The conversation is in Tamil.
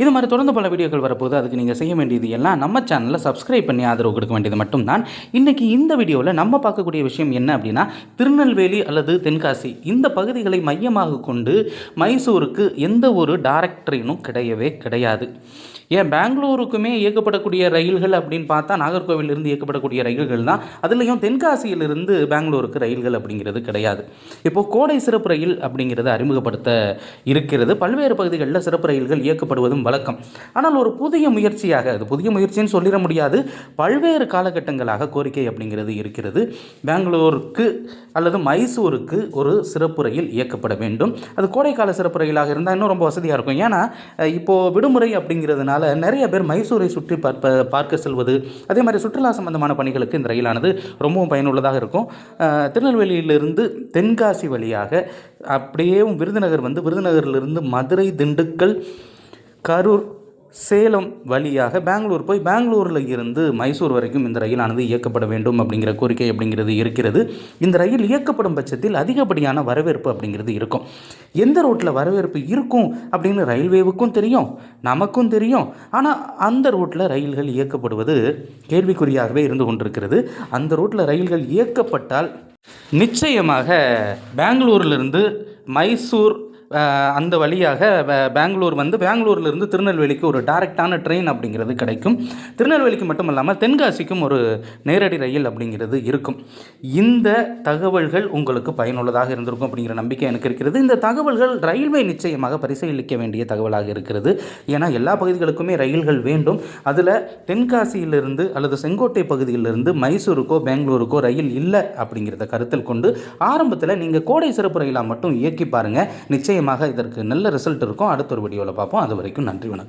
இது மாதிரி தொடர்ந்து பல வீடியோக்கள் வரப்போது அதுக்கு நீங்கள் செய்ய வேண்டியது எல்லாம் நம்ம சேனலில் சப்ஸ்கிரைப் பண்ணி ஆதரவு கொடுக்க வேண்டியது மட்டும்தான். இன்றைக்கி இந்த வீடியோவில் நம்ம பார்க்கக்கூடிய விஷயம் என்ன அப்படின்னா திருநெல்வேலி அல்லது தென்காசி இந்த பகுதிகளை மையமாக கொண்டு மைசூருக்கு எந்த ஒரு டைரக்ட் ட்ரெயினும் கிடையவே கிடையாது. ஏன்? பெங்களூருக்குமே இயக்கப்படக்கூடிய ரயில்கள் அப்படின்னு பார்த்தா நாகர்கோவிலிருந்து இயக்கப்படக்கூடிய ரயில்கள் தான். அதுலேயும் தென்காசியிலிருந்து பெங்களூருக்கு ரயில்கள் அப்படிங்கிறது கிடையாது. இப்போது கோடை சிறப்பு ரயில் அப்படிங்கிறது அறிமுகப்படுத்த இருக்கிறது. பல்வேறு பகுதிகளில் சிறப்பு ரயில்கள் இயக்கப்படுவதும் வழக்கம். ஆனால் ஒரு புதிய முயற்சியாக அது புதிய முயற்சின்னு சொல்லிட முடியாது பல்வேறு காலகட்டங்களாக கோரிக்கை அப்படிங்கிறது இருக்கிறது. பெங்களூருக்கு அல்லது மைசூருக்கு ஒரு சிறப்பு ரயில் இயக்கப்பட வேண்டும். அது கோடைக்கால சிறப்பு ரயிலாக இருந்தால் இன்னும் ரொம்ப வசதியாக இருக்கும். ஏன்னா இப்போது விடுமுறை அப்படிங்கிறதுனால நிறைய பேர் மைசூரை சுற்றி பார்ப்ப பார்க்க செல்வது அதே மாதிரி சுற்றுலா சம்பந்தமான பணிகளுக்கு இந்த ரயிலானது ரொம்பவும் பயனுள்ளதாக இருக்கும். திருநெல்வேலியிலிருந்து தென்காசி வழியாக அப்படியே விருதுநகர் வந்து விருதுநகரிலிருந்து மதுரை திண்டுக்கல் கரூர் சேலம் வழியாக பெங்களூர் போய் பெங்களூரில் இருந்து மைசூர் வரைக்கும் இந்த ரயிலானது இயக்கப்பட வேண்டும் அப்படிங்கிற கோரிக்கை அப்படிங்கிறது இருக்கிறது. இந்த ரயில் இயக்கப்படும் பட்சத்தில் அதிகப்படியான வரவேற்பு அப்படிங்கிறது இருக்கும். எந்த ரோட்டில் வரவேற்பு இருக்கும் அப்படின்னு ரயில்வேவுக்கும் தெரியும் நமக்கும் தெரியும். ஆனால் அந்த ரோட்டில் ரயில்கள் இயக்கப்படுவது கேள்விக்குறியாகவே இருந்து கொண்டிருக்கிறது. அந்த ரோட்டில் ரயில்கள் இயக்கப்பட்டால் நிச்சயமாக பெங்களூரிலிருந்து மைசூர் அந்த வழியாக பெங்களூர் வந்து பெங்களூர்லேருந்து திருநெல்வேலிக்கு ஒரு டைரெக்டான ட்ரெயின் அப்படிங்கிறது கிடைக்கும். திருநெல்வேலிக்கு மட்டும் இல்லாமல் தென்காசிக்கும் ஒரு நேரடி ரயில் அப்படிங்கிறது இருக்கும். இந்த தகவல்கள் உங்களுக்கு பயனுள்ளதாக இருந்திருக்கும் அப்படிங்கிற நம்பிக்கை எனக்கு இருக்கிறது. இந்த தகவல்கள் ரயில்வே நிச்சயமாக பரிசீலிக்க வேண்டிய தகவலாக இருக்கிறது. ஏன்னா எல்லா பகுதிகளுக்குமே ரயில்கள் வேண்டும். அதில் தென்காசியிலிருந்து அல்லது செங்கோட்டை பகுதியிலிருந்து மைசூருக்கோ பெங்களூருக்கோ ரயில் இல்லை அப்படிங்கிறத கருத்தில் கொண்டு ஆரம்பத்தில் நீங்கள் கோடை சிறப்பு ரயிலாக மட்டும் இயக்கி பாருங்கள் நிச்சயம் நிச்சயமாக இதற்கு நல்ல ரிசல்ட் இருக்கும். அடுத்த ஒரு வீடியோவில் பார்ப்போம். அது வரைக்கும் நன்றி வணக்கம்.